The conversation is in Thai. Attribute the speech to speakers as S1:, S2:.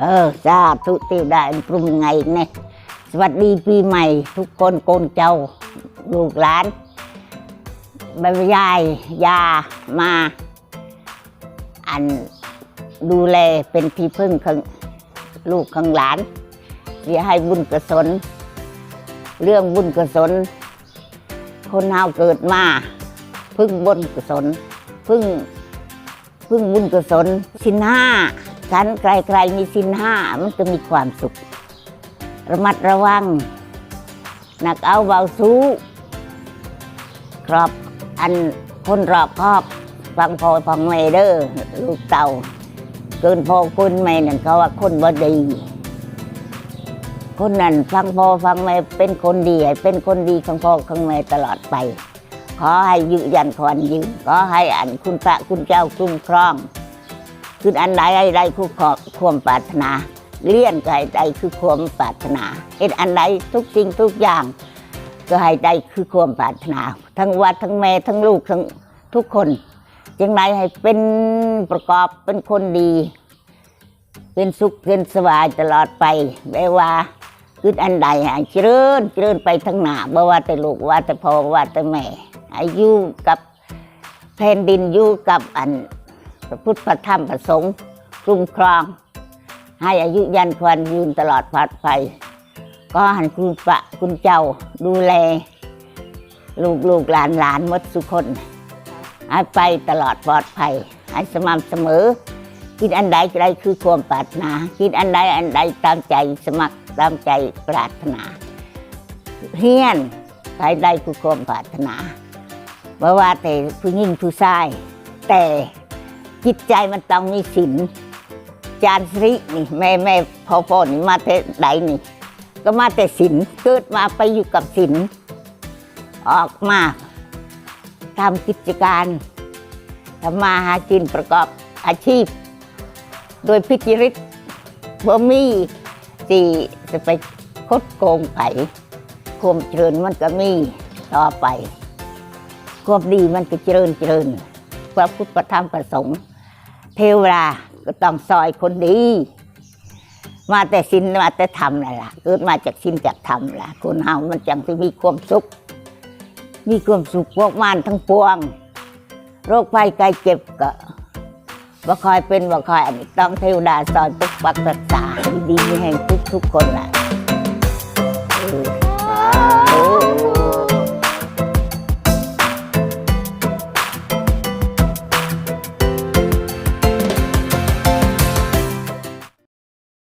S1: เออสาธุติได้ปรุงไงเนี่ยสวัสดีปีใหม่ทุกคนโกนเจ้าลูกหลานบรรยายยามา อันดูแลเป็นที่พึ่งของลูกของหลานเรียให้บุญกุศลเรื่องบุญกุศลคนเฮาเกิดมา พึ่งบุญกุศลพึ่งพึ่งบุญกุศลสินห้า ฉันใครๆมีสินห้ามันจะมีความสุข ระมัดระวัง หนักเอาเบาสู้ครอบอันคนรอบครอบฟังพอฟังแม่เด้อลูกเต่าเกินพอคุณแม่นั่นเขาว่าคนบ่ดี คนนั้นฟังพอฟังแม่เป็นคนดีให้เป็นคนดีของพ่อของแม่ตลอดไป ขอให้ยืนยันขวันยืนขอให้อันคุณพระคุณเจ้าคุ้มครอง คืออันใดใดคือความปรารถนา เลี่ยนก็ให้ใดคือความปรารถนาเห็นอันใดทุกสิ่งทุกอย่าง ก็ให้ได้คือความปรารถนา ทั้งวัดทั้งแม่ทั้งลูกทั้งทุกคนจังไรให้เป็นประกอบเป็นคนดี เป็นสุขเป็นสบายตลอดไปไม่ว่าคืออันใดให้เจริญเจริญไปทั้งหน้าบ่ว่าแต่ลูกว่าแต่พ่อว่าแต่แม่อายุกับแผ่นดินอยู่กับอัน พระพุทธพระธรรมพระสงฆ์คุ้มครอง ให้อายุยันควันยืนตลอดปลอดภัยก็หันคุณปะคุณเจ้าดูแล ลูกลูกหลานหลานมดสุคนให้ไปตลอดปลอดภัยให้สม่ำเสมอคิดอันใดใดคือความปรารถนาคิดอันใดอันใดตามใจสมัครตามใจปรารถนาเฮียนใครใดคือความปรารถนาเพราะว่าแต่ผู้หญิงผู้ชายแต่ จิตใจมันต้องมีศีลจานสรินี่แม่แม่พ่อพ่อนี่มาแต่ใดนี่ ก็มาแต่ศีลเกิดมาไปอยู่กับศีลออกมาทำกิจการทำมาหากินประกอบอาชีพ โดยพิจิริตบ่มีที่จะไปคดโกงไผความเจริญมันก็มีต่อไปความดีมันก็เจริญเจริญพระพุทธธรรมประสงค์ เทวดาก็ต้องซอยคนดี มาแต่สินมาแต่ธรรมนั่นล่ะเกิดมาจากสินจากธรรมล่ะ คนเฮามันจังที่มีความสุข มีความสุขพวกมานทั้งปวง โรคภัยไข้เจ็บก็บ่คอยเป็นบ่คอยอันนี้ต้องเทวดาซอยปกปักรักษาดีๆให้ทุกทุกๆคนล่ะ